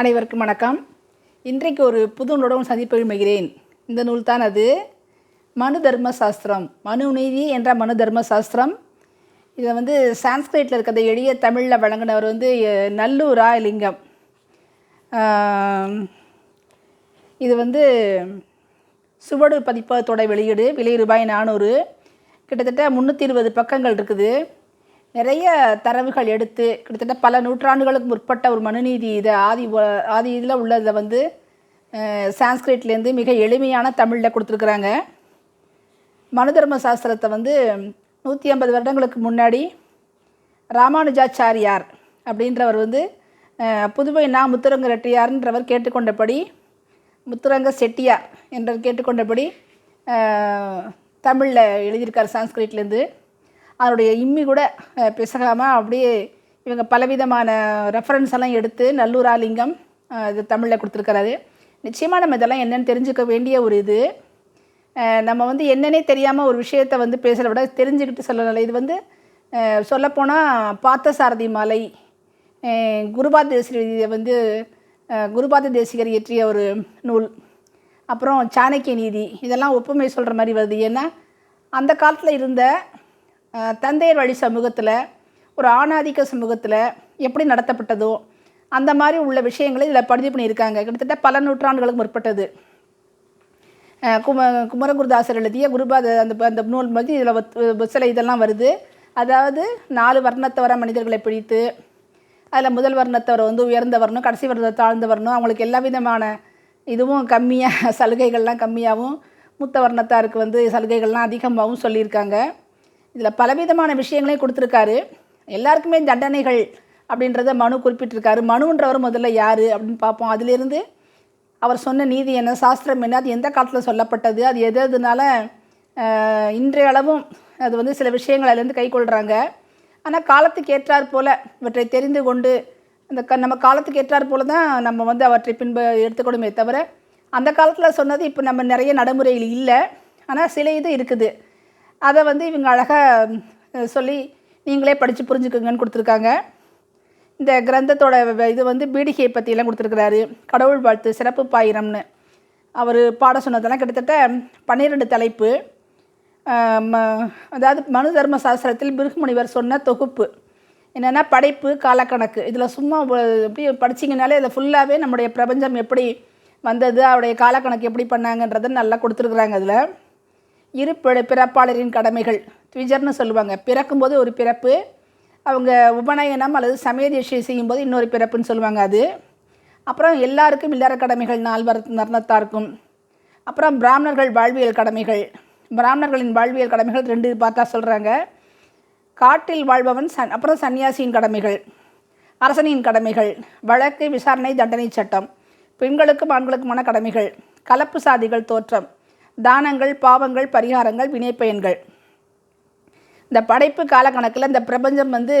அனைவருக்கும் வணக்கம். இன்றைக்கு ஒரு புது நூலுடன் சந்திப்பு விரும்புகிறேன். இந்த நூல் தான் அது மனு தர்ம சாஸ்திரம். மனு நீதி என்ற மனு தர்ம சாஸ்திரம். இதை வந்து சான்ஸ்கிரிட்டில் இருக்கிறத எளிய தமிழில் வழங்கினவர் வந்து நல்லூரா லிங்கம் இது வந்து சுவடு பதிப்பகத்தோட வெளியீடு விலை ரூபாய் நானூறு. கிட்டத்தட்ட முந்நூற்றி இருபது பக்கங்கள் இருக்குது. நிறைய தரவுகள் எடுத்து கிட்டத்தட்ட பல நூற்றாண்டுகளுக்கு முற்பட்ட ஒரு மனுநீதி இதை ஆதி ஆதி இதில் உள்ளதை வந்து சான்ஸ்கிரிட்லேருந்து மிக எளிமையான தமிழில் கொடுத்துருக்குறாங்க. மனு தர்ம சாஸ்திரத்தை வந்து நூற்றி ஐம்பது வருடங்களுக்கு முன்னாடி ராமானுஜாச்சாரியார் அப்படின்றவர் வந்து புதுவை நா முத்துரங்க ரெட்டியார்ன்றவர் கேட்டுக்கொண்டபடி முத்துரங்க செட்டியார் என்றவர் கேட்டுக்கொண்டபடி தமிழில் எழுதியிருக்கார் சான்ஸ்கிரிட்லேருந்து அதனுடைய இம்மி கூட பிசகாமல் அப்படியே இவங்க பலவிதமான ரெஃபரன்ஸ் எல்லாம் எடுத்து நல்லூராலிங்கம் இது தமிழில் கொடுத்துருக்கிறாரு. நிச்சயமாக நம்ம இதெல்லாம் என்னன்னு தெரிஞ்சுக்க வேண்டிய ஒரு இது. நம்ம வந்து என்னன்னே தெரியாமல் ஒரு விஷயத்தை வந்து பேசுகிறத விட தெரிஞ்சுக்கிட்டு சொல்லலை. இது வந்து சொல்லப்போனால் பார்த்தசாரதி சாரதி மலை குருபாத தேசிகர் வந்து குருபாத தேசிகர் இயற்றிய ஒரு நூல். அப்புறம் சாணக்கிய நீதி இதெல்லாம் ஒப்புமை சொல்கிற மாதிரி வருது. ஏன்னா அந்த காலத்தில் இருந்த தந்தையர் வழி சமூகத்தில் ஒரு ஆணாதிக்க சமூகத்தில் எப்படி நடத்தப்பட்டதோ அந்த மாதிரி உள்ள விஷயங்களை இதில் பதிவு பண்ணியிருக்காங்க. கிட்டத்தட்ட பல நூற்றாண்டுகளுக்கு முற்பட்டது. கும குமரகுருதாசர் எழுதிய குருபாத அந்த அந்த நூல் மாதிரி இதில் சில இதெல்லாம் வருது. அதாவது நாலு வர்ணத்தவர மனிதர்களை பிடித்து அதில் முதல் வர்ணத்தவர் வந்து உயர்ந்த வரணும் கடைசி வர்ணத்தை தாழ்ந்த வரணும் அவங்களுக்கு எல்லா விதமான இதுவும் கம்மியாக சலுகைகள்லாம் கம்மியாகவும் மூத்த வர்ணத்தாருக்கு வந்து சலுகைகள்லாம் அதிகமாகவும் சொல்லியிருக்காங்க. இதில் பலவிதமான விஷயங்களையும் கொடுத்துருக்காரு. எல்லாருக்குமே தண்டனைகள் அப்படின்றத மனு குறிப்பிட்டிருக்காரு. மனுன்றவர் முதல்ல யார் அப்படின்னு பார்ப்போம். அதிலிருந்து அவர் சொன்ன நீதி என்ன சாஸ்திரம் என்ன அது எந்த காலத்தில் சொல்லப்பட்டது அது எது எதுனால இன்றைய அளவும் அது வந்து சில விஷயங்கள் அதுலேருந்து கைக்கொள்கிறாங்க ஆனால் காலத்துக்கு ஏற்றாற் போல் இவற்றை தெரிந்து கொண்டு அந்த க நம்ம காலத்துக்கு ஏற்றாற் போல தான் நம்ம வந்து அவற்றை பின்ப எடுத்துக்கணுமே தவிர அந்த காலத்தில் சொன்னது இப்போ நம்ம நிறைய நடைமுறையில் இல்லை. ஆனால் சில இது இருக்குது. அதை வந்து இவங்க அழகாக சொல்லி நீங்களே படித்து புரிஞ்சுக்குங்கன்னு கொடுத்துருக்காங்க. இந்த கிரந்தத்தோட வ- இது வந்து பீடிகையை பற்றியெல்லாம் கொடுத்துருக்குறாரு. கடவுள் வாழ்த்து சிறப்பு பாயிரம்னு. அவர் பாட சொன்னதெல்லாம் கிட்டத்தட்ட பன்னிரெண்டு தலைப்பு. ம- அதாவது மனு தர்ம சாஸ்திரத்தில் பிருகுமுனிவர் சொன்ன தொகுப்பு. என்னென்னா படைப்பு காலக்கணக்கு. இதில் சும்மா எப்படி அப்படியே படிச்சிங்கனாலே இதில் ஃபுல்லாகவே நம்முடைய பிரபஞ்சம் எப்படி வந்தது அவருடைய காலக்கணக்கு எப்படி பண்ணாங்கன்றதை நல்லா கொடுத்துருக்குறாங்க அதில். இரு பிற- பிறப்பாளரின் கடமைகள். த்விஜர்னு சொல்லுவாங்க. பிறக்கும்போது ஒரு பிறப்பு அவங்க உபநயனம் அல்லது சமயதீட்சை செய்யும்போது இன்னொரு பிறப்புன்னு சொல்லுவாங்க அது. அப்புறம் எல்லாருக்கும் இல்லற கடமைகள் நால்வர் நர்ணத்தாருக்கும் அப்புறம் பிராமணர்கள் வாழ்வியல் கடமைகள். பிராமணர்களின் வாழ்வியல் கடமைகள் ரெண்டு பார்த்தா சொல்கிறாங்க காட்டில் வாழ்பவன் சன் அப்புறம் சன்னியாசியின் கடமைகள். அரசனின் கடமைகள். வழக்கு விசாரணை தண்டனை சட்டம். பெண்களுக்கும் ஆண்களுக்குமான கடமைகள். கலப்பு சாதிகள் தோற்றம். தானங்கள் பாவங்கள் பரிகாரங்கள் வினைப்பயன்கள். இந்த படைப்பு காலக்கணக்கில் இந்த பிரபஞ்சம் வந்து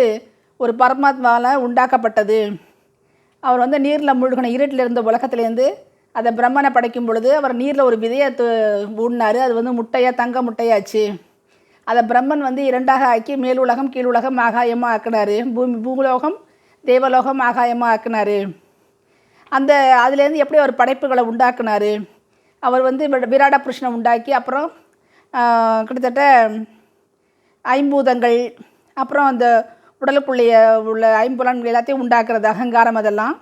ஒரு பரமாத்மாவால் உண்டாக்கப்பட்டது. அவர் வந்து நீரில் முழுகின இருட்டில் இருந்த உலகத்துலேருந்து அதை பிரம்மனை படைக்கும் பொழுது அவர் நீரில் ஒரு விதையை ஊடினார். அது வந்து முட்டையாக தங்க முட்டையாச்சு. அதை பிரம்மன் வந்து இரண்டாக ஆக்கி மேல் உலகம் கீழ் உலகம் ஆகாயமாக ஆக்கினார். பூமி பூலோகம் தேவலோகம் ஆகாயமாக ஆக்கினார். அந்த அதுலேருந்து எப்படி அவர் படைப்புகளை உண்டாக்குனார்? அவர் வந்து விராட புருஷனை உண்டாக்கி அப்புறம் கிட்டத்தட்ட ஐம்பூதங்கள் அப்புறம் அந்த உடலுக்குள்ளேயே உள்ள ஐம்புலன்கள் எல்லாத்தையும் உண்டாக்குறது அகங்காரம் அதெல்லாம்.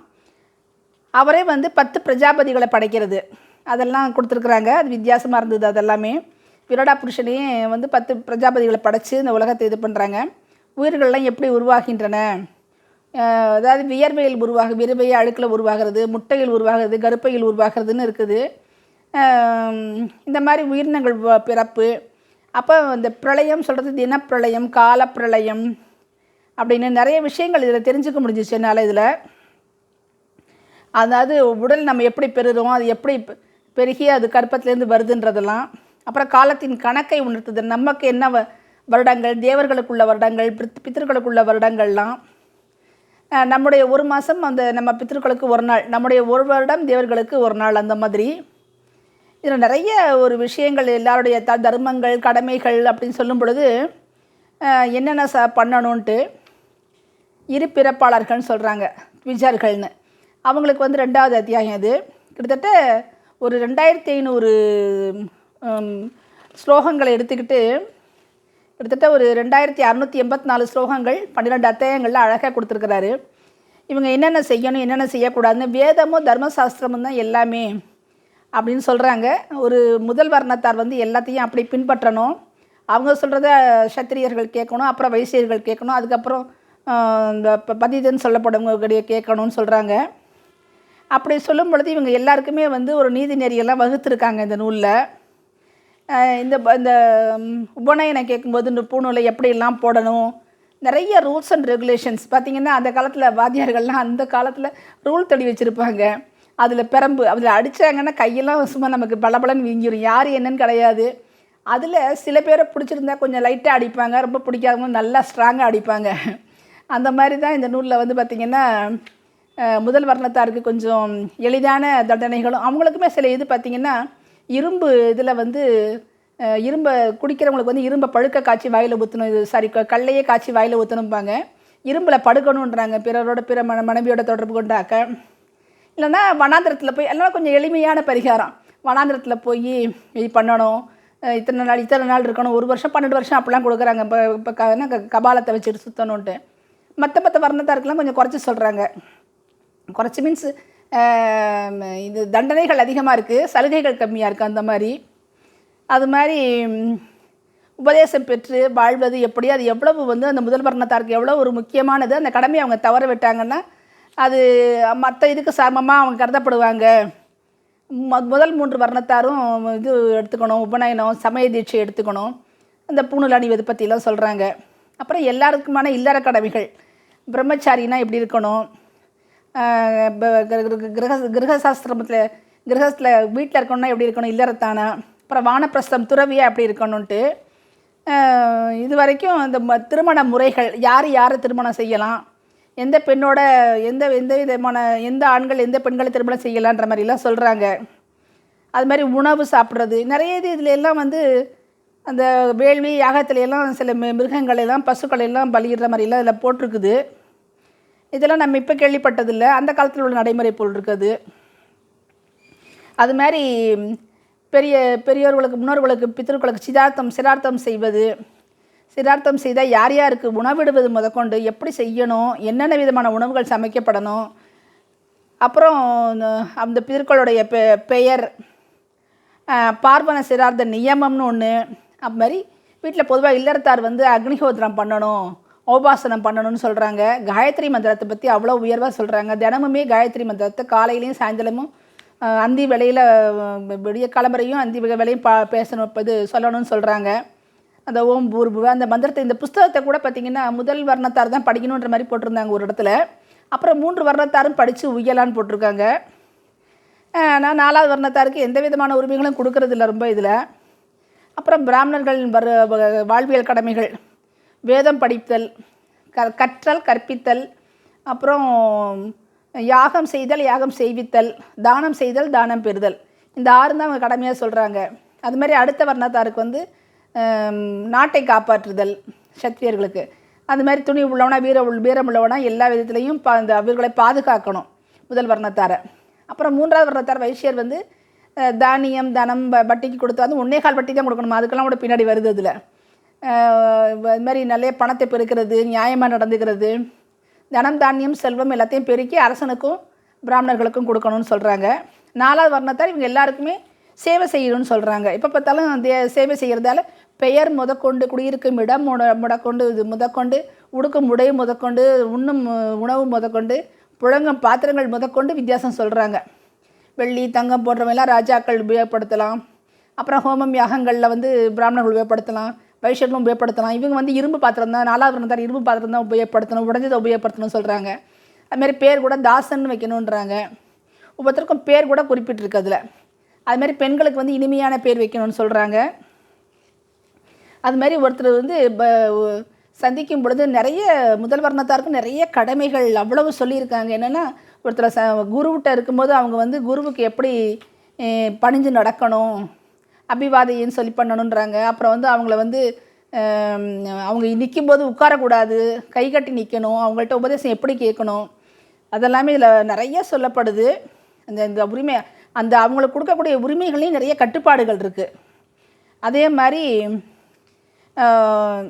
அவரே வந்து பத்து பிரஜாபதிகளை படைக்கிறது. அதெல்லாம் கொடுத்துருக்குறாங்க. அது வித்தியாசமாக இருந்தது அதெல்லாமே. விராடா புருஷனையே வந்து பத்து பிரஜாபதிகளை படைச்சி இந்த உலகத்தை இது பண்ணுறாங்க உயிர்கள்லாம் எப்படி உருவாகின்றன? அதாவது வியர்வையில் உருவாக வியர்வையை அழுக்கில் உருவாகிறது முட்டையில் உருவாகிறது கருப்பையில் உருவாகிறதுன்னு இருக்குது. இந்த மாதிரி உயிரினங்கள் பிறப்பு. அப்போ இந்த பிரளயம் சொல்கிறது தினப்பிரளயம் காலப்பிரளயம் அப்படின்னு நிறைய விஷயங்கள் இதில் தெரிஞ்சுக்க முடிஞ்சிச்சு என்னால் இதில். அதாவது உடல் நம்ம எப்படி பெறுகிறோம் அது எப்படி பெருகி அது கற்பத்திலேருந்து வருதுன்றதெல்லாம். அப்புறம் காலத்தின் கணக்கை உணர்த்துது நமக்கு என்ன வ- வருடங்கள் தேவர்களுக்குள்ள வருடங்கள் பித் பித்திருக்களுக்குள்ள வருடங்கள்லாம். நம்முடைய ஒரு மாதம் அந்த நம்ம பித்திருக்களுக்கு ஒரு நாள் நம்முடைய ஒரு வருடம் தேவர்களுக்கு ஒரு நாள் அந்த மாதிரி. இதில் நிறைய ஒரு விஷயங்கள் எல்லாருடைய த தர்மங்கள் கடமைகள் அப்படின்னு சொல்லும் பொழுது என்னென்ன ச பண்ணணுன்ட்டு இரு பிறப்பாளர்கள்னு சொல்கிறாங்க விஜர்கள்னு அவங்களுக்கு வந்து ரெண்டாவது அத்தியாயம் இது கிட்டத்தட்ட ஒரு ரெண்டாயிரத்தி ஐநூறு ஸ்லோகங்களை எடுத்துக்கிட்டு கிட்டத்தட்ட ஒரு ரெண்டாயிரத்தி அறநூற்றி எண்பத்தி நாலு ஸ்லோகங்கள் பன்னிரெண்டு அத்தியாயங்களில் அழகாக கொடுத்துருக்கிறாரு. இவங்க என்னென்ன செய்யணும் என்னென்ன செய்யக்கூடாதுன்னு வேதமும் தர்மசாஸ்திரமும் தான் எல்லாமே அப்படின்னு சொல்கிறாங்க ஒரு முதல் வர்ணத்தார் வந்து எல்லாத்தையும் அப்படி பின்பற்றணும். அவங்க சொல்கிறத சத்திரியர்கள் கேட்கணும் அப்புறம் வைசியர்கள் கேட்கணும் அதுக்கப்புறம் இந்த ப- பதிதன்னு கேட்கணும்னு சொல்கிறாங்க அப்படி சொல்லும் பொழுது இவங்க எல்லாருக்குமே வந்து ஒரு நீதி நெறியெல்லாம் வகுத்துருக்காங்க இந்த நூலில். இந்த இந்த உபநயனை கேட்கும்போது இந்த பூநூலை எப்படியெல்லாம் போடணும்? நிறைய ரூல்ஸ் அண்ட் ரெகுலேஷன்ஸ். பார்த்திங்கன்னா அந்த காலத்தில் வாத்தியார்கள்லாம் அந்த காலத்தில் ரூல் தடி வச்சுருப்பாங்க. அதில் பெரம்பு அதில் அடித்தாங்கன்னா கையெல்லாம் சும்மா நமக்கு பளபளன்னு வீங்கிரும். யார் என்னன்னு கிடையாது. அதில் சில பேரை பிடிச்சிருந்தா கொஞ்சம் லைட்டாக அடிப்பாங்க ரொம்ப பிடிக்காதவங்க நல்லா ஸ்ட்ராங்காக அடிப்பாங்க. அந்த மாதிரி தான் இந்த நூலில் வந்து பார்த்திங்கன்னா முதல் வர்ணத்தாருக்கு கொஞ்சம் எளிதான தண்டனைகளும் அவங்களுக்குமே சில இது பார்த்திங்கன்னா இரும்பு இதில் வந்து இரும்பை குடிக்கிறவங்களுக்கு வந்து இரும்பை பழுக்க காய்ச்சி வாயில் ஊற்றணும் இது சாரி கல்லையே காய்ச்சி வாயில் ஊற்றணும்பாங்க இரும்பில் படுக்கணுன்றாங்க பிறரோட பிற மன மனைவியோட தொடர்பு கொண்டாக்க இல்லைன்னா வனாந்திரத்தில் போய் எல்லாம் கொஞ்சம் எளிமையான பரிகாரம். வனாந்திரத்தில் போய் இது பண்ணணும். இத்தனை நாள் இத்தனை நாள் இருக்கணும். ஒரு வருஷம் பன்னெண்டு வருஷம் அப்படிலாம் கொடுக்குறாங்க. இப்போ இப்போ க என்ன கபாலத்தை வச்சுட்டு சுற்றணுன்ட்டு மற்ற மற்ற வர்ணத்தாருக்கெல்லாம் கொஞ்சம் குறைச்சி சொல்கிறாங்க குறைச்சி மீன்ஸ் இது தண்டனைகள் அதிகமாக இருக்குது சலுகைகள் கம்மியாக இருக்குது அந்த மாதிரி. அது மாதிரி உபதேசம் பெற்று வாழ்வது எப்படி அது எவ்வளவு வந்து அந்த முதல் வர்ணத்தாருக்கு எவ்வளோ ஒரு முக்கியமானது. அந்த கடமையை அவங்க தவற விட்டாங்கன்னா அது மற்ற இதுக்கு சமமாக அவங்க கருதப்படுவாங்க. முதல் மூன்று வர்ணத்தாரும் இது எடுத்துக்கணும் உபநயனம் சமய தீட்சை எடுத்துக்கணும். அந்த பூணூல் அணிவது பற்றிலாம் சொல்கிறாங்க அப்புறம் எல்லாருக்குமான இல்லற கடமைகள். பிரம்மச்சாரினா எப்படி இருக்கணும்? கிரக கிரகசாஸ்திரத்தில் கிரகத்தில் வீட்டில் இருக்கணும்னா எப்படி இருக்கணும்? இல்லறத்தானா? அப்புறம் வானப்பிரஸ்தம் துறவியாக எப்படி இருக்கணும்ன்ட்டு. இது வரைக்கும் இந்த ம- திருமண முறைகள் யார் யாரை திருமணம் செய்யலாம்? எந்த பெண்ணோட எந்த எந்த விதமான எந்த ஆண்கள் எந்த பெண்களை திருமணம் செய்யலான்ற மாதிரிலாம் சொல்கிறாங்க அது மாதிரி உணவு சாப்பிட்றது. நிறைய இது இதில் எல்லாம் வந்து அந்த வேள்வி யாகத்துல எல்லாம் சில மி- மிருகங்கள் எல்லாம் பசுக்கள் எல்லாம் பலியிடுற மாதிரிலாம் இதில் போட்டிருக்குது. இதெல்லாம் நம்ம இப்போ கேள்விப்பட்டதில்லை. அந்த காலத்தில் உள்ள நடைமுறை போல் இருக்குது. அது மாதிரி பெரிய பெரியோர்களுக்கு முன்னோர்களுக்கு பித்தர்களுக்கு சிதார்த்தம் சிரார்த்தம் செய்வது சிரார்த்தம் செய்தால் யார் யாருக்கு உணவிடுவது முதற்கொண்டு எப்படி செய்யணும் என்னென்ன விதமான உணவுகள் சமைக்கப்படணும் அப்புறம் இந்த- அந்த பிதர்களுடைய பெ பெயர் பார்வன சிரார்த்த நியமம்னு ஒன்று அது மாதிரி வீட்டில் பொதுவாக இல்லறத்தார் வந்து அக்னிஹோத்திரம் பண்ணணும் உபாசனம் பண்ணணும்னு சொல்கிறாங்க காயத்ரி மந்திரத்தை பற்றி அவ்வளோ உயர்வாக சொல்கிறாங்க தினமுமே காயத்ரி மந்திரத்தை காலையிலையும் சாயந்தரமும் அந்தி வேளையில் விடிய கிளம்புறையும் அந்தி வேலையும் பா பேசணும் இது சொல்லணும்னு சொல்கிறாங்க அந்த ஓம் பூர்புவ அந்த மந்திரத்தை இந்த புஸ்தகத்தை கூட பார்த்தீங்கன்னா முதல் வர்ணத்தார் தான் படிக்கணுன்ற மாதிரி போட்டிருந்தாங்க ஒரு இடத்துல. அப்புறம் மூன்று வர்ணத்தாரும் படித்து உயலான்னு போட்டிருக்காங்க. ஆனால் நாலாவது வர்ணத்தாருக்கு எந்த விதமான உரிமைகளும் கொடுக்கறதில்ல ரொம்ப இதில். அப்புறம் பிராமணர்களின் வர வ- வாழ்வியல் கடமைகள் வேதம் படித்தல் க கற்றல் கற்பித்தல் அப்புறம் யாகம் செய்தல் யாகம் செய்வித்தல் தானம் செய்தல் தானம் பெறுதல். இந்த ஆறு தான் அவங்க கடமையாக சொல்கிறாங்க அது மாதிரி அடுத்த வர்ணத்தாருக்கு வந்து நாட்டை காப்பாற்றுதல் சத்திரியர்களுக்கு. அது மாதிரி துணி உள்ளவனா வீர உள் வீரம் உள்ளவனா எல்லா விதத்துலேயும் பா இந்த அவர்களை பாதுகாக்கணும் முதல் வர்ணத்தாரை. அப்புறம் மூன்றாவது வர்ணத்தார் வைசியர் வந்து தானியம் தனம் ப- வட்டிக்கு கொடுத்து வந்து ஒன்னே கால் வட்டி தான் கொடுக்கணும்? அதுக்கெல்லாம் கூட பின்னாடி வருது அதில். இது மாதிரி நிறைய பணத்தை பெருக்கிறது நியாயமாக நடந்துக்கிறது. தனம் தானியம் செல்வம் எல்லாத்தையும் பெருக்கி அரசனுக்கும் பிராமணர்களுக்கும் கொடுக்கணும்னு சொல்கிறாங்க நாலாவது வர்ணத்தார் இவங்க எல்லாருக்குமே சேவை செய்யணும்னு சொல்கிறாங்க இப்போ பார்த்தாலும் சேவை செய்கிறதால பெயர் முதற்கொண்டு குடியிருக்கும் இடம் முட முடக்கொண்டு இது முதற்கொண்டு உடுக்கும் உடை முதற்கொண்டு உண்ணும் உணவு முதற்கொண்டு புழங்கும் பாத்திரங்கள் முதற்கொண்டு வித்தியாசம் சொல்கிறாங்க வெள்ளி தங்கம் போன்றவையெல்லாம் ராஜாக்கள் உபயோகப்படுத்தலாம். அப்புறம் ஹோமம் யாகங்களில் வந்து பிராமணர்கள் உபயோகப்படுத்தலாம். வைஷ்யர்களும் உபயோகப்படுத்தலாம். இவங்க வந்து இரும்பு பாத்திரம் தான் நாலாவது இருந்தார் இரும்பு பாத்திரம் தான் உபயோகப்படுத்தணும் உடஞ்சதை உபயோகப்படுத்தணும்னு சொல்கிறாங்க அதுமாரி பேர் கூட தாசன் வைக்கணுன்றாங்க ஒவ்வொருத்தருக்கும் பேர் கூட குறிப்பிட்டிருக்கு அதில். அது மாதிரி பெண்களுக்கு வந்து இனிமையான பேர் வைக்கணும்னு சொல்கிறாங்க அது மாதிரி ஒருத்தர் வந்து ப- சந்திக்கும் பொழுது நிறைய முதல் வர்ணத்தாருக்கு நிறைய கடமைகள் அவ்வளவு சொல்லியிருக்காங்க. என்னென்னா ஒருத்தர் ச குருவிட்ட இருக்கும்போது அவங்க வந்து குருவுக்கு எப்படி பணிஞ்சு நடக்கணும் அபிவாதையின்னு சொல்லி பண்ணணுன்றாங்க அப்புறம் வந்து அவங்கள வந்து அவங்க நிற்கும்போது உட்காரக்கூடாது கை கட்டி நிற்கணும் அவங்கள்ட்ட உபதேசம் எப்படி கேட்கணும் அதெல்லாமே இதில் நிறைய சொல்லப்படுது. அந்த இந்த உரிமை அந்த அவங்களுக்கு கொடுக்கக்கூடிய உரிமைகளையும் நிறைய கட்டுப்பாடுகள் இருக்குது அதே மாதிரி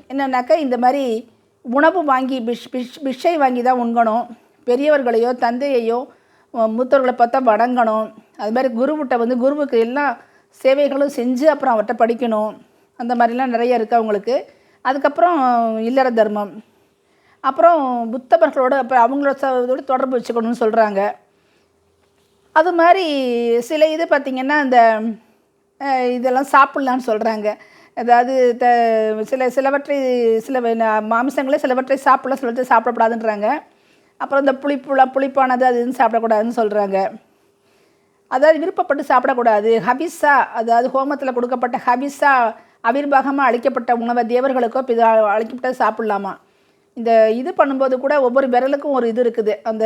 என்னன்னாக்கா இந்த மாதிரி உணவு வாங்கி பிஷ் பிஷ் பிஷ்ஷை வாங்கி தான் உண்கணும். பெரியவர்களையோ தந்தையையோ மூத்தவர்களை பார்த்தா வணங்கணும். அது மாதிரி குருவிட்ட வந்து குருவுக்கு எல்லா சேவைகளும் செஞ்சு அப்புறம் அவர்கிட்ட படிக்கணும். அந்த மாதிரிலாம் நிறைய இருக்குது அவங்களுக்கு. அதுக்கப்புறம் இல்லற தர்மம். அப்புறம் புத்தவர்களோட அப்புறம் அவங்களோட ச- இதோட தொடர்பு வச்சுக்கணும்னு சொல்கிறாங்க அது மாதிரி சில இது பார்த்திங்கன்னா இந்த இதெல்லாம் சாப்பிட்லான்னு சொல்கிறாங்க அதாவது த சில சிலவற்றை சில மாமிசங்களே சிலவற்றை சாப்பிடலாம் சிலவற்றை சாப்பிடக்கூடாதுன்றாங்க. அப்புறம் இந்த புளிப்புல புளிப்பானது அது இதுன்னு சாப்பிடக்கூடாதுன்னு சொல்கிறாங்க அதாவது விருப்பப்பட்டு சாப்பிடக்கூடாது. ஹபிஸா அதாவது ஹோமத்தில் கொடுக்கப்பட்ட ஹபிஸா அவிர்வாகமாக அழிக்கப்பட்ட உணவை தேவர்களுக்கோ பிதா அழிக்கப்பட்டது சாப்பிட்லாமா? இந்த இது பண்ணும்போது கூட ஒவ்வொரு விரலுக்கும் ஒரு இது இருக்குது. அந்த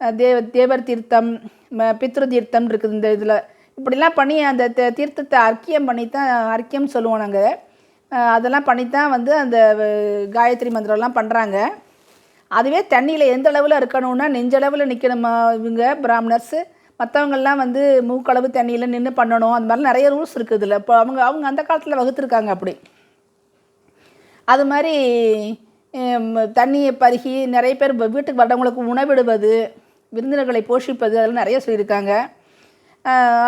தேவ தேவர் தீர்த்தம் ம- பித்ரு தீர்த்தம் இருக்குது இந்த இதில். இப்படிலாம் பண்ணி அந்த தீர்த்தத்தை அர்க்கியம் பண்ணி தான் அர்க்கியம் சொல்லுவோம் நாங்கள் அதெல்லாம் பண்ணி தான் வந்து அந்த காயத்ரி மந்திரம்லாம் பண்ணுறாங்க அதுவே தண்ணியில் எந்த அளவில் இருக்கணும்னா நெஞ்சளவில் நிற்கணுமா இவங்க பிராமணர்ஸு? மற்றவங்கெல்லாம் வந்து மூக்களவு தண்ணியில் நின்று பண்ணணும். அந்த மாதிரி நிறைய ரூல்ஸ் இருக்குது இதில். இப்போ அவங்க அவங்க அந்த காலத்தில் வகுத்துருக்காங்க அப்படி. அது மாதிரி தண்ணியை பருகி நிறைய பேர் வீட்டுக்கு வரவங்களுக்கு உணவிடுவது விருந்தினர்களை போஷிப்பது அதெல்லாம் நிறைய சொல்லியிருக்காங்க.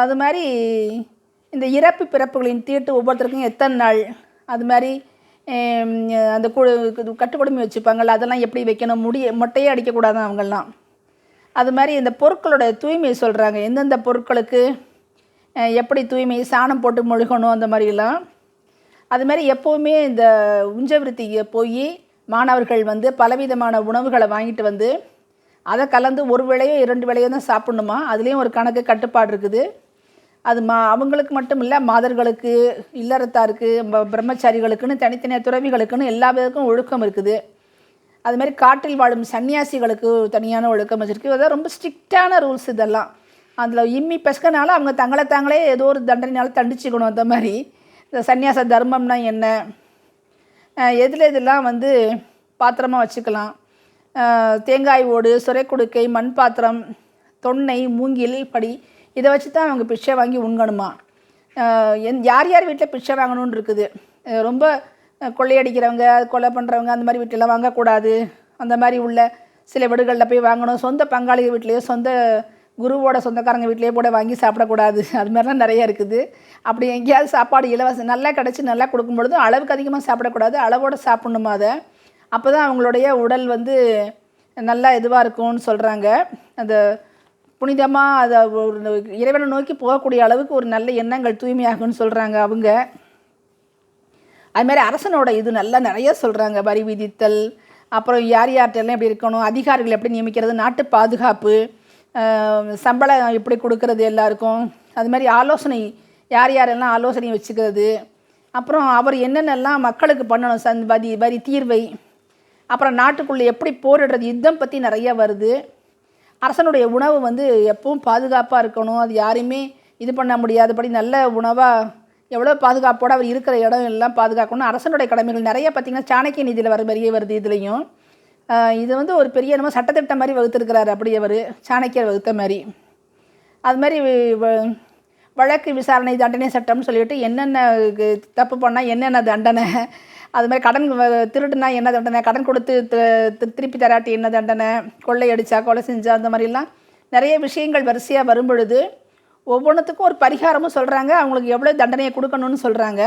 அது மாதிரி இந்த இறப்பு பிறப்புகளின் தீட்டு ஒவ்வொருத்தருக்கும் எத்தனை நாள்? அது மாதிரி அந்த கு கட்டுக்கொடுமை வச்சுப்பாங்கள்ல அதெல்லாம் எப்படி வைக்கணும்? முடிய மொட்டையே அடிக்கக்கூடாது அவங்கெல்லாம் அது மாதிரி இந்த பொருட்களோட தூய்மை சொல்கிறாங்க எந்தெந்த பொருட்களுக்கு எப்படி தூய்மை சாணம் போட்டு மொழுகணும் அந்த மாதிரிலாம். அது மாதிரி எப்போவுமே இந்த உஞ்சவிருத்திக்கு போய் மாணவர்கள் வந்து பலவிதமான உணவுகளை வாங்கிட்டு வந்து அதை கலந்து ஒரு விலையோ இரண்டு விலையோ தான் சாப்பிட்ணுமா? அதுலேயும் ஒரு கணக்கு கட்டுப்பாடு இருக்குது. அது மா அவங்களுக்கு மட்டும் இல்லை மாதர்களுக்கு இல்லறத்தாருக்கு பிரம்மச்சாரிகளுக்குன்னு தனித்தனியாக துறவிகளுக்குன்னு எல்லா விதக்கும் ஒழுக்கம் இருக்குது. அது மாதிரி காட்டில் வாழும் சன்னியாசிகளுக்கு தனியான ஒழுக்கம் வச்சுருக்கு. அதான் ரொம்ப ஸ்ட்ரிக்டான ரூல்ஸ் இதெல்லாம். அதில் இம்மி பெஸ்கனால அவங்க தங்களை தாங்களே ஏதோ ஒரு தண்டனையால தண்டிச்சுக்கணும் அந்த மாதிரி. இந்த சன்னியாச தர்மம்னா என்ன? எதில் இதெல்லாம் வந்து பாத்திரமாக வச்சுக்கலாம்? தேங்காய் ஓடு சுரை கொடுக்கை மண் பாத்திரம் தொன்னை மூங்கில் படி. இதை வச்சு தான் அவங்க பிச்சை வாங்கி உண்கணுமா? என் யார் யார் வீட்டில் பிச்சை வாங்கணும்னு இருக்குது? ரொம்ப கொள்ளையடிக்கிறவங்க கொலை பண்ணுறவங்க அந்த மாதிரி வீட்டிலலாம் வாங்கக்கூடாது. அந்த மாதிரி உள்ள சில வீடுகளில் போய் வாங்கணும். சொந்த பங்காளி வீட்லேயோ சொந்த குருவோட சொந்தக்காரங்க வீட்லேயே கூட வாங்கி சாப்பிடக்கூடாது. அது மாதிரிலாம் நிறைய இருக்குது. அப்படி எங்கேயாவது சாப்பாடு இலவசம் நல்லா கிடச்சி நல்லா கொடுக்கும் பொழுது அளவுக்கு அதிகமாக சாப்பிடக்கூடாது. அளவோடு சாப்பிட்ணுமா அதை? அப்போ தான் அவங்களுடைய உடல் வந்து நல்லா இதுவாக இருக்கும்னு சொல்கிறாங்க அந்த புனிதமாக அதை ஒரு இறைவனை நோக்கி போகக்கூடிய அளவுக்கு ஒரு நல்ல எண்ணங்கள் தூய்மையாகும்னு சொல்கிறாங்க அவங்க. அதுமாதிரி அரசனோட இது நல்லா நிறைய சொல்கிறாங்க வரி விதித்தல் அப்புறம் யார் யார்கிட்டலாம் எப்படி இருக்கணும் அதிகாரிகள் எப்படி நியமிக்கிறது நாட்டு பாதுகாப்பு சம்பளம் எப்படி கொடுக்கறது எல்லாருக்கும் அது மாதிரி ஆலோசனை யார் யாரெல்லாம் ஆலோசனை வச்சுக்கிறது அப்புறம் அவர் என்னென்னலாம் மக்களுக்கு பண்ணணும் சந் வரி வரி தீர்வை அப்புறம் நாட்டுக்குள்ளே எப்படி போரிடுறது? யுத்தம் பற்றி நிறைய வருது. அரசனுடைய உணவு வந்து எப்பவும் பாதுகாப்பாக இருக்கணும். அது யாரையுமே இது பண்ண முடியாதபடி நல்ல உணவாக எவ்வளோ பாதுகாப்போடு அவர் இருக்கிற இடம் எல்லாம் பாதுகாக்கணும். அரசனுடைய கடமைகள் நிறைய பார்த்திங்கன்னா சாணக்கிய நிதியில் வர மாதிரியே வருது இதுலேயும். இது வந்து ஒரு பெரிய நம்ம சட்டத்திட்டம் மாதிரி வகுத்துருக்கிறாரு அப்படி அவர். சாணக்கியர் வகுத்த மாதிரி. அது மாதிரி வ- வழக்கு விசாரணை தண்டனை சட்டம்னு சொல்லிட்டு என்னென்ன தப்பு பண்ணால் என்னென்ன தண்டனை அது மாதிரி கடன் வ- திருடுனா என்ன தண்டனை? கடன் கொடுத்து தி- திருப்பி தராட்டி என்ன தண்டனை? கொள்ளை அடித்தா கொலை செஞ்சா அந்த மாதிரிலாம் நிறைய விஷயங்கள் வரிசையாக வரும் பொழுது ஒவ்வொன்றுத்துக்கும் ஒரு பரிகாரமும் சொல்கிறாங்க அவங்களுக்கு எவ்வளோ தண்டனையை கொடுக்கணும்னு சொல்கிறாங்க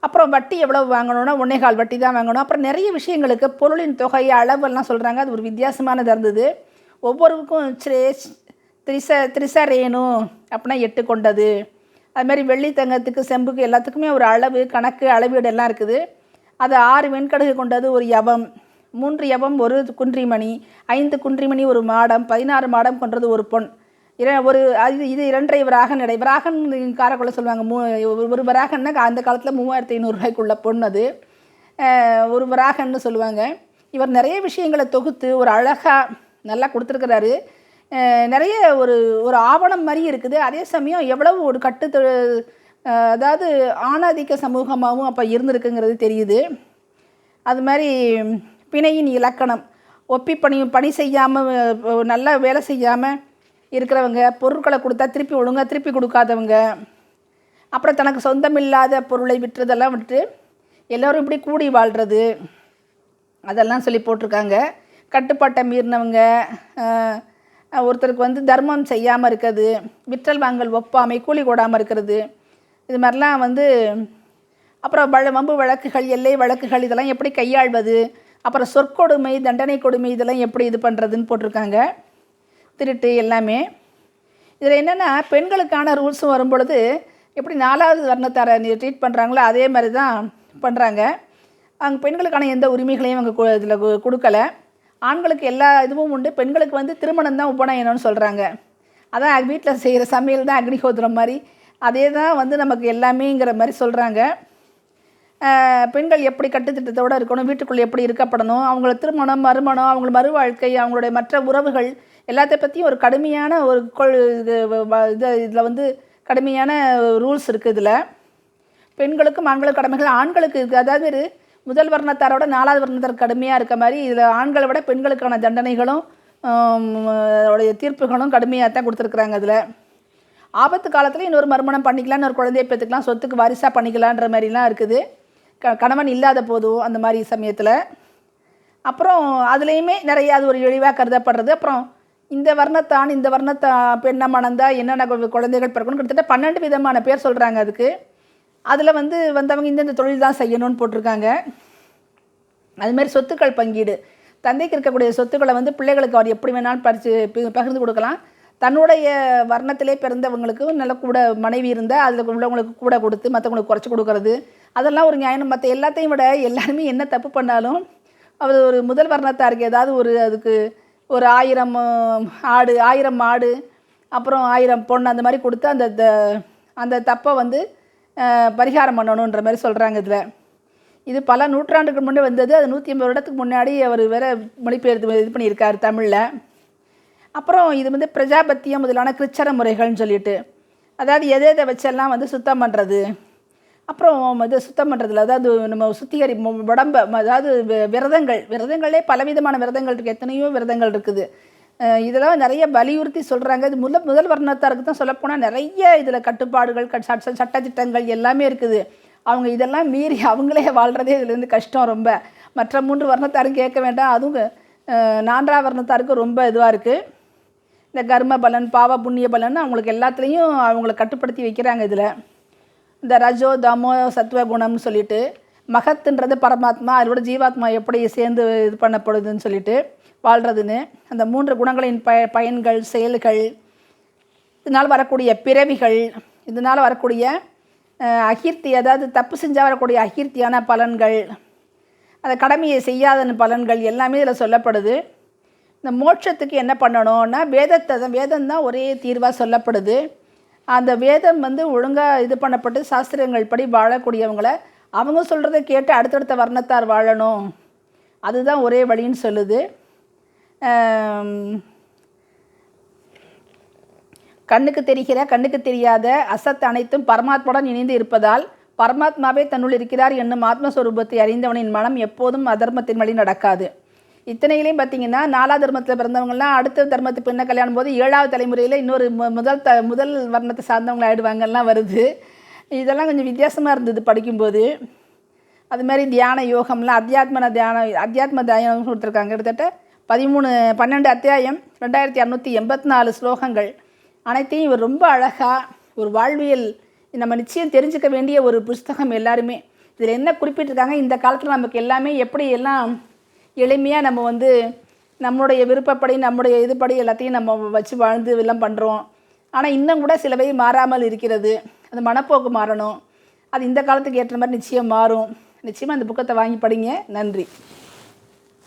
அப்புறம் வட்டி எவ்வளோ வாங்கணும்னா ஒன்றே கால் வட்டி தான் வாங்கணும். அப்புறம் நிறைய விஷயங்களுக்கு பொருளின் தொகை அளவெல்லாம் சொல்கிறாங்க அது ஒரு வித்தியாசமானதாக இருந்தது. ஒவ்வொருக்கும் ஸ்ரேஷ் திரிச ரேணு அப்படின்னா எட்டு கொண்டது. அது மாதிரி வெள்ளி தங்கத்துக்கு செம்புக்கு எல்லாத்துக்குமே ஒரு அளவு கணக்கு அளவீடு எல்லாம் இருக்குது. அது ஆறு வெண்கடுகு கொண்டது ஒரு யவம். மூன்று யவம் ஒரு குன்றிமணி. ஐந்து குன்றிமணி ஒரு மாடம். பதினாறு மாடம் கொண்டது ஒரு பொன். இர ஒரு அது இது இரண்டரை வராகன் இடை வராகன் காரக்குள்ள சொல்லுவாங்க. மூ ஒரு- வராகன்னா அந்த காலத்தில் மூவாயிரத்தி ஐநூறுரூவாய்க்குள்ள பொண்ணு அது. ஒரு வராகன்னு சொல்லுவாங்க. இவர் நிறைய விஷயங்களை தொகுத்து ஒரு அழகாக நல்லா கொடுத்துருக்கிறாரு. நிறைய ஒரு ஒரு ஆவணம் மாதிரி இருக்குது. அதே சமயம் எவ்வளவு ஒரு கட்டு அதாவது ஆணாதிக்க சமூகமாகவும் அப்போ இருந்திருக்குங்கிறது தெரியுது. அது மாதிரி பிணையின் இலக்கணம் ஒப்பி பணி பணி செய்யாமல் நல்லா வேலை செய்யாமல் இருக்கிறவங்க பொருட்களை கொடுத்தா திருப்பி ஒழுங்காக திருப்பி கொடுக்காதவங்க அப்புறம் தனக்கு சொந்தமில்லாத பொருளை விட்டுறதெல்லாம் விட்டு எல்லோரும் இப்படி கூடி வாழ்கிறது அதெல்லாம் சொல்லி போட்டிருக்காங்க. கட்டுப்பாட்டை மீறினவங்க ஒருத்தருக்கு வந்து தர்மம் செய்யாமல் இருக்கிறது விற்றல் வாங்கல் ஒப்பாமை கூலி கூடாமல் இருக்கிறது இது மாதிரிலாம் வந்து அப்புறம் வழ வம்பு வழக்குகள் எல்லை வழக்குகள் இதெல்லாம் எப்படி கையாள்வது அப்புறம் சொற்கொடுமை தண்டனை கொடுமை இதெல்லாம் எப்படி இது பண்ணுறதுன்னு போட்டிருக்காங்க. திருட்டு எல்லாமே. இதில் என்னென்னா பெண்களுக்கான ரூல்ஸும் வரும்பொழுது எப்படி நாலாவது வர்ணத்தாரை ட்ரீட் பண்ணுறாங்களோ அதே மாதிரி தான் பண்ணுறாங்க அவங்க பெண்களுக்கான எந்த உரிமைகளையும் அவங்க இதில் கொடுக்கல. ஆண்களுக்கு எல்லா இதுவும் உண்டு. பெண்களுக்கு வந்து திருமணம் தான் உபநயனம்னு சொல்கிறாங்க அதான் வீட்டில் செய்கிற சமையல் தான் அக்னிஹோத்திரம் மாதிரி. அதே தான் வந்து நமக்கு எல்லாமேங்கிற மாதிரி சொல்கிறாங்க பெண்கள் எப்படி கட்டுத்திட்டத்தோடு இருக்கணும்? வீட்டுக்குள்ளே எப்படி இருக்கப்படணும்? அவங்கள திருமணம் மறுமணம் அவங்கள மறு வாழ்க்கை அவங்களுடைய மற்ற உறவுகள் எல்லாத்த பற்றியும் ஒரு கடுமையான ஒரு கொள் இது இது இதில் வந்து கடுமையான ரூல்ஸ் இருக்குது இதில். பெண்களுக்கும் ஆண்களுக்கு கடமைகள். ஆண்களுக்கு இருக்குது அதாவது முதல் வர்ணத்தாரோட நாலாவது வர்ணத்தார் கடுமையாக இருக்க மாதிரி இதில் ஆண்களை விட பெண்களுக்கான தண்டனைகளும் அதோடைய உடைய தீர்ப்புகளும் கடுமையாக தான் கொடுத்துருக்குறாங்க அதில். ஆபத்து காலத்தில் இன்னொரு மறுமணம் பண்ணிக்கலாம் ஒரு குழந்தைய பெற்றுக்கலாம் சொத்துக்கு வாரிசாக பண்ணிக்கலான்ற மாதிரிலாம் இருக்குது. க கணவன் இல்லாத போதும் அந்த மாதிரி சமயத்தில். அப்புறம் அதுலேயுமே நிறைய அது ஒரு இழிவாக கருதப்படுறது. அப்புறம் இந்த வர்ணத்தான் இந்த வர்ணத்தா பெண்ணை மணந்தா என்னென்ன கு- குழந்தைகள் பிறக்கணும் கிட்டத்தட்ட பன்னெண்டு விதமான பேர் சொல்கிறாங்க அதுக்கு. அதில் வந்து வந்தவங்க இந்தந்த தொழில் தான் செய்யணும்னு போட்டிருக்காங்க. அதுமாரி சொத்துக்கள் பங்கீடு. தந்தைக்கு இருக்கக்கூடிய சொத்துக்களை வந்து பிள்ளைகளுக்கு அவர் எப்படி வேணாலும் பறித்து பகிர்ந்து கொடுக்கலாம். தன்னுடைய வர்ணத்திலே பிறந்தவங்களுக்கு நல்ல கூட மனைவி இருந்தால் அதில் உள்ளவங்களுக்கு கூட கொடுத்து மற்றவங்களுக்கு குறைச்சி கொடுக்கறது. அதெல்லாம் ஒரு நியாயம். மற்ற எல்லாத்தையும் விட எல்லாருமே என்ன தப்பு பண்ணாலும் அவர் ஒரு முதல் வர்ணத்தாருக்கு ஏதாவது ஒரு அதுக்கு ஒரு ஆயிரம் ஆடு ஆயிரம் மாடு அப்புறம் ஆயிரம் பொண்ணு அந்த மாதிரி கொடுத்து அந்த த- அந்த தப்பை வந்து பரிகாரம் பண்ணணுன்ற மாதிரி சொல்கிறாங்க இதில். இது பல நூற்றாண்டுக்கு முன்னே வந்தது. அது நூற்றி ஐம்பது வருடத்துக்கு முன்னாடி அவர் வேற மொழிபெயர்த்து இது பண்ணியிருக்கார் தமிழில். அப்புறம் இது வந்து பிரஜாபத்தியம் முதலான கிருச்சர முறைகள்னு சொல்லிட்டு. அதாவது எதை எதை வச்செல்லாம் வந்து சுத்தம் பண்ணுறது அப்புறம் இது சுத்தம் பண்ணுறதுல அதாவது நம்ம சுத்திகரி உடம்ப அதாவது விரதங்கள் விரதங்களே பலவிதமான விரதங்கள் இருக்குது எத்தனையோ விரதங்கள் இருக்குது. இதெல்லாம் நிறைய வலியுறுத்தி சொல்கிறாங்க இது முதல் முதல் வர்ணத்தாருக்கு தான் சொல்லப்போனால் நிறைய இதில் கட்டுப்பாடுகள் கட் சட்ட சட்டத்திட்டங்கள் எல்லாமே இருக்குது. அவங்க இதெல்லாம் மீறி அவங்களே வாழ்கிறதே இதுலேருந்து கஷ்டம் ரொம்ப. மற்ற மூன்று வர்ணத்தாரும் கேட்க வேண்டாம். அதுவும் நான்கா வர்ணத்தாருக்கு ரொம்ப இதுவாக இருக்குது இந்த கர்ம பலன் பாவ புண்ணிய பலன் அவங்களுக்கு எல்லாத்துலேயும் அவங்கள கட்டுப்படுத்தி வைக்கிறாங்க இதில். இந்த ரஜோ தமோ சத்துவ குணம்னு சொல்லிட்டு மகத்துன்றது பரமாத்மா அதோட ஜீவாத்மா எப்படி சேர்ந்து இது பண்ணப்படுதுன்னு சொல்லிட்டு வாழ்கிறதுன்னு அந்த மூன்று குணங்களின் ப பயன்கள் செயல்கள் இதனால் வரக்கூடிய பிறவிகள் இதனால் வரக்கூடிய அகிர்த்தி அகீர்த்தி அதாவது தப்பு செஞ்சால் வரக்கூடிய அகீர்த்தியான பலன்கள் அந்த கடமையை செய்யாத பலன்கள் எல்லாமே இதில் சொல்லப்படுது. இந்த மோட்சத்துக்கு என்ன பண்ணணும்னா வேதத்தை தான் வேதம் தான் ஒரே தீர்வாக சொல்லப்படுது. அந்த வேதம் வந்து ஒழுங்காக இது பண்ணப்பட்டு சாஸ்திரங்கள் படி வாழக்கூடியவங்களை அவங்க சொல்கிறத கேட்டு அடுத்தடுத்த வர்ணத்தார் வாழணும். அதுதான் ஒரே வழின்னு சொல்லுது. கண்ணுக்கு தெரிகிற கண்ணுக்கு தெரியாத அசத் அனைத்தும் பரமாத்மாவுடன் இணைந்து இருப்பதால் பரமாத்மாவே தன்னுள் இருக்கிறார் என்னும் ஆத்மஸ்வரூபத்தை அறிந்தவனின் மனம் எப்போதும் அதர்மத்தின் வழி நடக்காது. இத்தனையிலையும் பார்த்தீங்கன்னா நாலா தர்மத்தில் பிறந்தவங்கலாம் அடுத்த தர்மத்து பின்ன கல்யாணம் போது ஏழாவது தலைமுறையில் இன்னொரு முதல் த முதல் வர்ணத்தை சார்ந்தவங்க ஆயிடுவாங்கலாம் வருது. இதெல்லாம் கொஞ்சம் வித்தியாசமாக இருந்தது படிக்கும்போது. அது மாதிரி தியான யோகம்லாம் அத்தியாத்மன தியானம் அத்தியாத்ம தியானம் கொடுத்துருக்காங்க. கிட்டத்தட்ட பதிமூணு பன்னெண்டு அத்தியாயம் ரெண்டாயிரத்தி இரநூத்தி எண்பத்தி நாலு ஸ்லோகங்கள். அனைத்தையும் இவர் ரொம்ப அழகாக ஒரு வாழ்வியல் நம்ம நிச்சயம் தெரிஞ்சுக்க வேண்டிய ஒரு புஸ்தகம் எல்லாருமே. இதில் என்ன குறிப்பிட்டிருக்காங்க? இந்த காலத்தில் நமக்கு எல்லாமே எப்படி எல்லாம் எளிமையாக நம்ம வந்து நம்மளுடைய விருப்பப்படி நம்முடைய இதுபடி எல்லாத்தையும் நம்ம வச்சு வாழ்ந்து எல்லாம் பண்ணுறோம் ஆனால் இன்னும் கூட சிலவை மாறாமல் இருக்கிறது. அந்த மனப்போக்கு மாறணும். அது இந்த காலத்துக்கு ஏற்ற மாதிரி நிச்சயம் மாறும். நிச்சயமாக அந்த புக்கத்தை வாங்கி படிங்க. நன்றி.